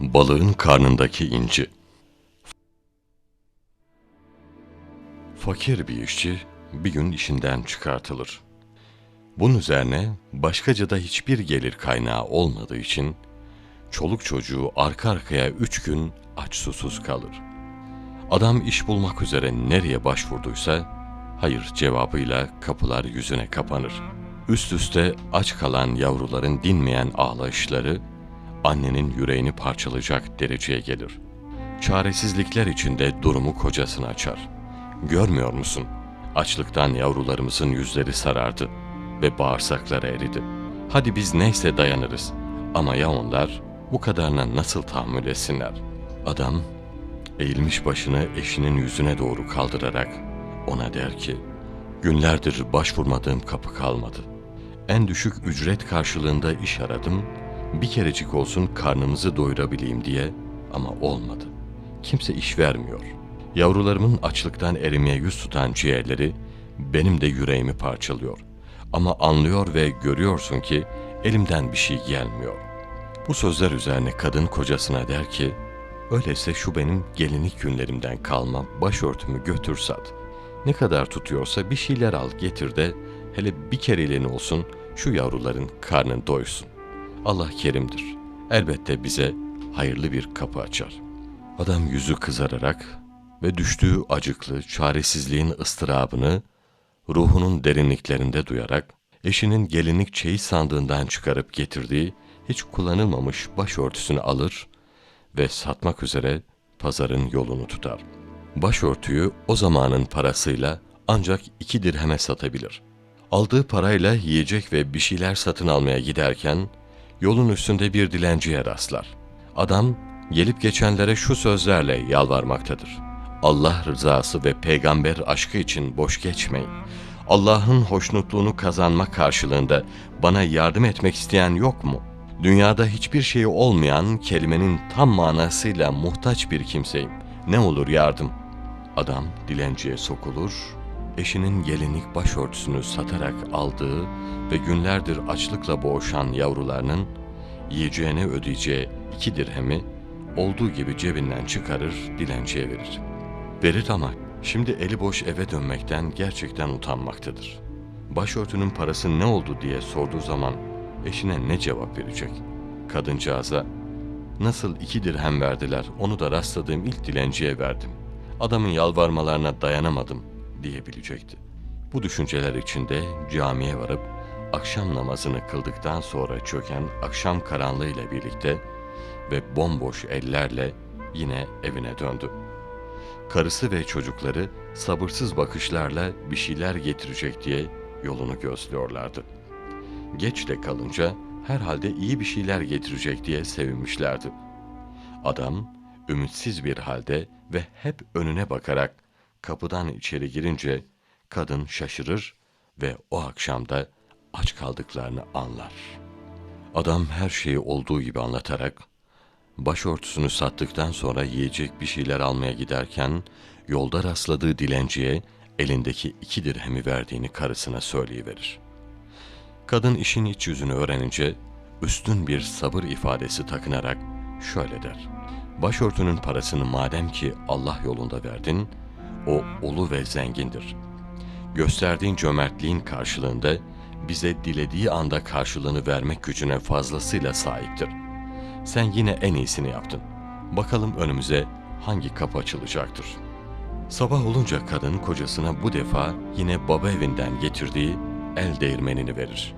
Balığın karnındaki inci. Fakir bir işçi bir gün işinden çıkartılır. Bunun üzerine başkaca da hiçbir gelir kaynağı olmadığı için çoluk çocuğu arka arkaya üç gün aç susuz kalır. Adam iş bulmak üzere nereye başvurduysa hayır cevabıyla kapılar yüzüne kapanır. Üst üste aç kalan yavruların dinmeyen ağlayışları annenin yüreğini parçalayacak dereceye gelir. Çaresizlikler içinde durumu kocasına açar. Görmüyor musun? Açlıktan yavrularımızın yüzleri sarardı ve bağırsakları eridi. Hadi biz neyse dayanırız ama ya onlar bu kadarına nasıl tahammül etsinler? Adam eğilmiş başını eşinin yüzüne doğru kaldırarak ona der ki, günlerdir başvurmadığım kapı kalmadı. En düşük ücret karşılığında iş aradım, bir kerecik olsun karnımızı doyurabileyim diye ama olmadı. Kimse iş vermiyor. Yavrularımın açlıktan erimeye yüz tutan ciğerleri benim de yüreğimi parçalıyor. Ama anlıyor ve görüyorsun ki elimden bir şey gelmiyor. Bu sözler üzerine kadın kocasına der ki, öyleyse şu benim gelinlik günlerimden kalma başörtümü götür sat. Ne kadar tutuyorsa bir şeyler al getir de hele bir kereliğine olsun şu yavruların karnın doysun. Allah kerimdir. Elbette bize hayırlı bir kapı açar. Adam yüzü kızararak ve düştüğü acıklı çaresizliğin ıstırabını ruhunun derinliklerinde duyarak eşinin gelinlik çeyiz sandığından çıkarıp getirdiği hiç kullanılmamış başörtüsünü alır ve satmak üzere pazarın yolunu tutar. Başörtüyü o zamanın parasıyla ancak iki dirheme satabilir. Aldığı parayla yiyecek ve bir şeyler satın almaya giderken yolun üstünde bir dilenciye rastlar. Adam gelip geçenlere şu sözlerle yalvarmaktadır. Allah rızası ve peygamber aşkı için boş geçmeyin. Allah'ın hoşnutluğunu kazanma karşılığında bana yardım etmek isteyen yok mu? Dünyada hiçbir şeyi olmayan kelimenin tam manasıyla muhtaç bir kimseyim. Ne olur yardım. Adam dilenciye sokulur, eşinin gelinlik başörtüsünü satarak aldığı ve günlerdir açlıkla boğuşan yavrularının yiyeceğine ödeyeceği iki dirhemi olduğu gibi cebinden çıkarır, dilenciye verir. Verir ama şimdi eli boş eve dönmekten gerçekten utanmaktadır. Başörtünün parası ne oldu diye sorduğu zaman eşine ne cevap verecek? Kadıncağıza, nasıl iki dirhem verdiler onu da rastladığım ilk dilenciye verdim. Adamın yalvarmalarına dayanamadım diyebilecekti. Bu düşünceler içinde camiye varıp akşam namazını kıldıktan sonra çöken akşam karanlığıyla birlikte ve bomboş ellerle yine evine döndü. Karısı ve çocukları sabırsız bakışlarla bir şeyler getirecek diye yolunu gözlüyorlardı. Geç de kalınca herhalde iyi bir şeyler getirecek diye sevinmişlerdi. Adam ümitsiz bir halde ve hep önüne bakarak kapıdan içeri girince kadın şaşırır ve o akşamda aç kaldıklarını anlar. Adam her şeyi olduğu gibi anlatarak başörtüsünü sattıktan sonra yiyecek bir şeyler almaya giderken yolda rastladığı dilenciye elindeki iki dirhemi verdiğini karısına söyleyiverir. Kadın işin iç yüzünü öğrenince üstün bir sabır ifadesi takınarak şöyle der. Başörtünün parasını madem ki Allah yolunda verdin, o ulu ve zengindir. Gösterdiğin cömertliğin karşılığında bize dilediği anda karşılığını vermek gücüne fazlasıyla sahiptir. Sen yine en iyisini yaptın. Bakalım önümüze hangi kapı açılacaktır. Sabah olunca kadın kocasına bu defa yine baba evinden getirdiği el değirmenini verir.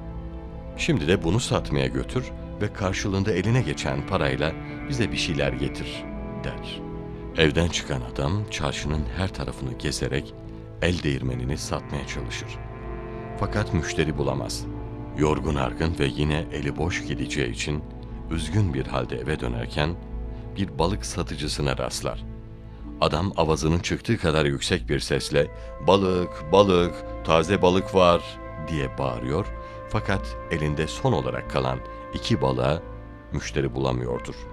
Şimdi de bunu satmaya götür ve karşılığında eline geçen parayla bize bir şeyler getir der. Evden çıkan adam çarşının her tarafını gezerek el değirmenini satmaya çalışır. Fakat müşteri bulamaz. Yorgun argın ve yine eli boş gideceği için üzgün bir halde eve dönerken bir balık satıcısına rastlar. Adam avazının çıktığı kadar yüksek bir sesle balık, balık, taze balık var diye bağırıyor fakat elinde son olarak kalan iki balığa müşteri bulamıyordur.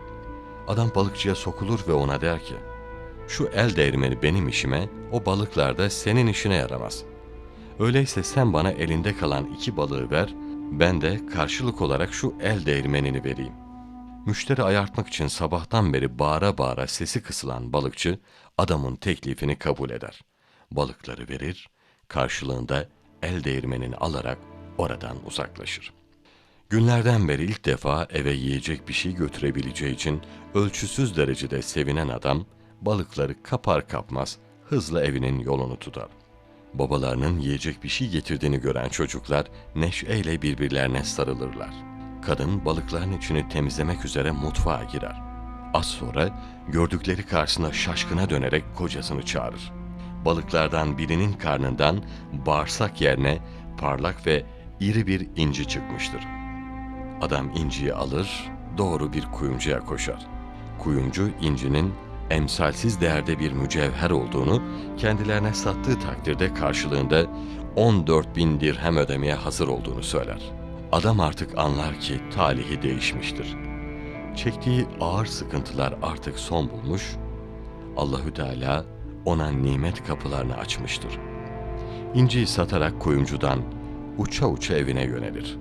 Adam balıkçıya sokulur ve ona der ki, şu el değirmeni benim işime, o balıklar da senin işine yaramaz. Öyleyse sen bana elinde kalan iki balığı ver, ben de karşılık olarak şu el değirmenini vereyim. Müşteri ayartmak için sabahtan beri bağıra bağıra sesi kısılan balıkçı adamın teklifini kabul eder. Balıkları verir, karşılığında el değirmenini alarak oradan uzaklaşır. Günlerden beri ilk defa eve yiyecek bir şey götürebileceği için ölçüsüz derecede sevinen adam balıkları kapar kapmaz hızla evinin yolunu tutar. Babalarının yiyecek bir şey getirdiğini gören çocuklar neşeyle birbirlerine sarılırlar. Kadın balıkların içini temizlemek üzere mutfağa girer. Az sonra gördükleri karşısında şaşkına dönerek kocasını çağırır. Balıklardan birinin karnından bağırsak yerine parlak ve iri bir inci çıkmıştır. Adam inciyi alır, doğru bir kuyumcuya koşar. Kuyumcu incinin emsalsiz değerde bir mücevher olduğunu, kendilerine sattığı takdirde karşılığında 14 bin dirhem ödemeye hazır olduğunu söyler. Adam artık anlar ki talihi değişmiştir. Çektiği ağır sıkıntılar artık son bulmuş, Allahü Teala ona nimet kapılarını açmıştır. İnciyi satarak kuyumcudan uça uça evine yönelir.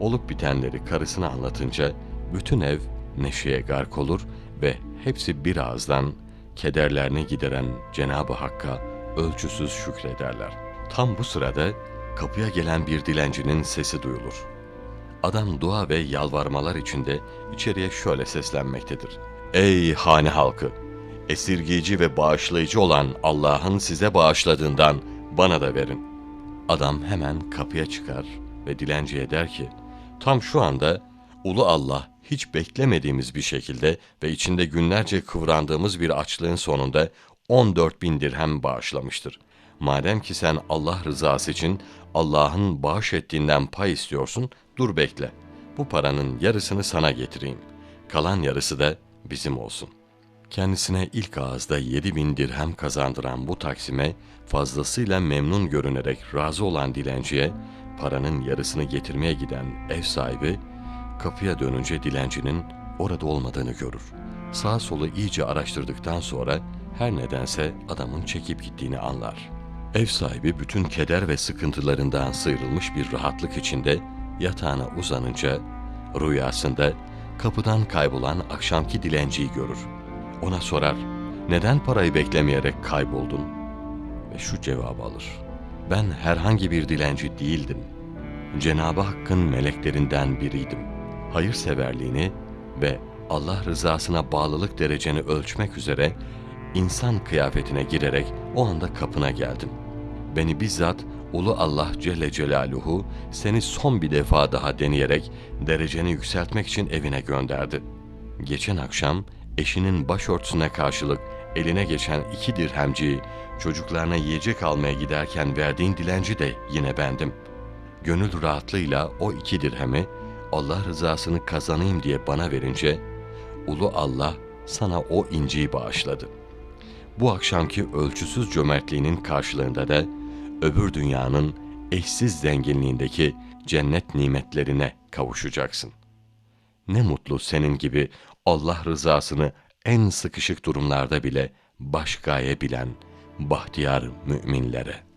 Olup bitenleri karısına anlatınca bütün ev neşeye gark olur ve hepsi bir ağızdan kederlerini gideren Cenab-ı Hakk'a ölçüsüz şükrederler. Tam bu sırada kapıya gelen bir dilencinin sesi duyulur. Adam dua ve yalvarmalar içinde içeriye şöyle seslenmektedir. Ey hane halkı! Esirgiyici ve bağışlayıcı olan Allah'ın size bağışladığından bana da verin. Adam hemen kapıya çıkar ve dilenciye der ki, tam şu anda Ulu Allah hiç beklemediğimiz bir şekilde ve içinde günlerce kıvrandığımız bir açlığın sonunda 14 bin dirhem bağışlamıştır. Madem ki sen Allah rızası için Allah'ın bağış ettiğinden pay istiyorsun, dur bekle. Bu paranın yarısını sana getireyim. Kalan yarısı da bizim olsun. Kendisine ilk ağızda 7 bin dirhem kazandıran bu taksime fazlasıyla memnun görünerek razı olan dilenciye paranın yarısını getirmeye giden ev sahibi kapıya dönünce dilencinin orada olmadığını görür. Sağ solu iyice araştırdıktan sonra her nedense adamın çekip gittiğini anlar. Ev sahibi bütün keder ve sıkıntılarından sıyrılmış bir rahatlık içinde yatağına uzanınca rüyasında kapıdan kaybolan akşamki dilenciyi görür. Ona sorar, neden parayı beklemeyerek kayboldun? Ve şu cevabı alır, ben herhangi bir dilenci değildim. Cenab-ı Hakk'ın meleklerinden biriydim. Hayırseverliğini ve Allah rızasına bağlılık dereceni ölçmek üzere insan kıyafetine girerek o anda kapına geldim. Beni bizzat Ulu Allah Celle Celaluhu seni son bir defa daha deneyerek dereceni yükseltmek için evine gönderdi. Geçen akşam eşinin başörtüsüne karşılık eline geçen iki dirhemciyi çocuklarına yiyecek almaya giderken verdiğin dilenci de yine bendim. Gönül rahatlığıyla o iki dirhemi Allah rızasını kazanayım diye bana verince Ulu Allah sana o inciyi bağışladı. Bu akşamki ölçüsüz cömertliğinin karşılığında da öbür dünyanın eşsiz zenginliğindeki cennet nimetlerine kavuşacaksın. Ne mutlu senin gibi Allah rızasını en sıkışık durumlarda bile baş gaye bilen bahtiyar müminlere.''